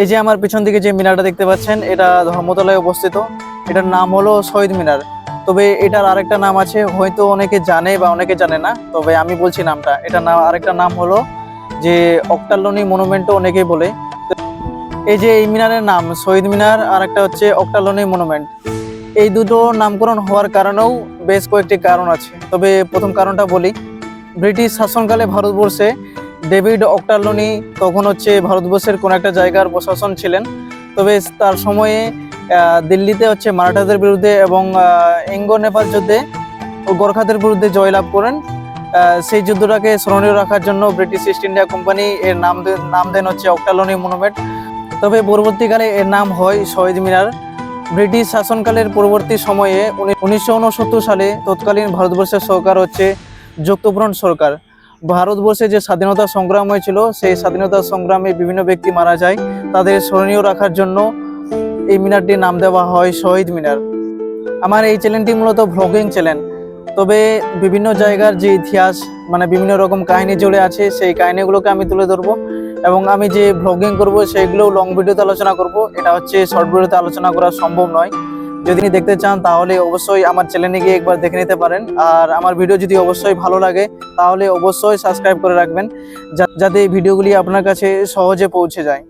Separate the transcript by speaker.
Speaker 1: এই যে আমার পিছন দিকে যে মিনারটা দেখতে পাচ্ছেন, এটা ধর্মতলায় অবস্থিত। এটার নাম হলো শহীদ মিনার। তবে এটার আরেকটা নাম আছে, হয়তো অনেকে জানে বা অনেকে জানে না, তবে আমি বলছি নামটা। এটা নাম, আরেকটা নাম হলো যে অক্টালনি মনুমেন্টও অনেকেই বলে। এই যে এই মিনারের নাম শহীদ মিনার, আর একটা হচ্ছে অক্টালনি মনুমেন্ট এই দুটো নামকরণ হওয়ার কারণেও বেশ কয়েকটি কারণ আছে। তবে প্রথম কারণটা বলি, ব্রিটিশ শাসনকালে ভারতবর্ষে ডেভিড অক্টালনি তখন হচ্ছে ভারতবর্ষের কোন একটা জায়গার প্রশাসন ছিলেন। তবে তার সময়ে দিল্লিতে হচ্ছে মারাঠাদের বিরুদ্ধে এবং ইঙ্গ নেপাল যুদ্ধে গোর্খাদের বিরুদ্ধে জয়লাভ করেন। সেই যুদ্ধটাকে স্মরণীয় রাখার জন্য ব্রিটিশ ইস্ট ইন্ডিয়া কোম্পানি এর নাম নাম দেন হচ্ছে অক্টালনি মনুমেন্ট। তবে পরবর্তীকালে এর নাম হয় শহীদ মিনার। ব্রিটিশ শাসনকালের পরবর্তী সময়ে উনিশশো উনসত্তর সালে তৎকালীন ভারতবর্ষের সরকার হচ্ছে যুক্তফ্রন্ট সরকার। ভারতবর্ষে যে স্বাধীনতা সংগ্রাম হয়েছিল, সেই স্বাধীনতা সংগ্রামে বিভিন্ন ব্যক্তি মারা যায়। তাদের স্মরণীয় রাখার জন্য এই মিনারটির নাম দেওয়া হয় শহীদ মিনার। আমার এই চ্যানেলটি মূলত ভ্লগিং চ্যানেল। তবে বিভিন্ন জায়গার যে ইতিহাস মানে বিভিন্ন রকম কাহিনী জুড়ে আছে, সেই কাহিনীগুলোকে আমি তুলে ধরবো। এবং আমি যে ভ্লগিং করব সেইগুলোও লং ভিডিওতে আলোচনা করব। এটা হচ্ছে শর্ট ভিডিওতে আলোচনা করা সম্ভব নয়। যদি দেখতে চান, তাহলে অবশ্যই আমার চ্যানেলে গিয়ে একবার দেখে নিতে পারেন। আর আমার ভিডিও যদি অবশ্যই ভালো লাগে, তাহলে অবশ্যই সাবস্ক্রাইব করে রাখবেন যাতে এই ভিডিওগুলি আপনার কাছে সহজে পৌঁছে যায়।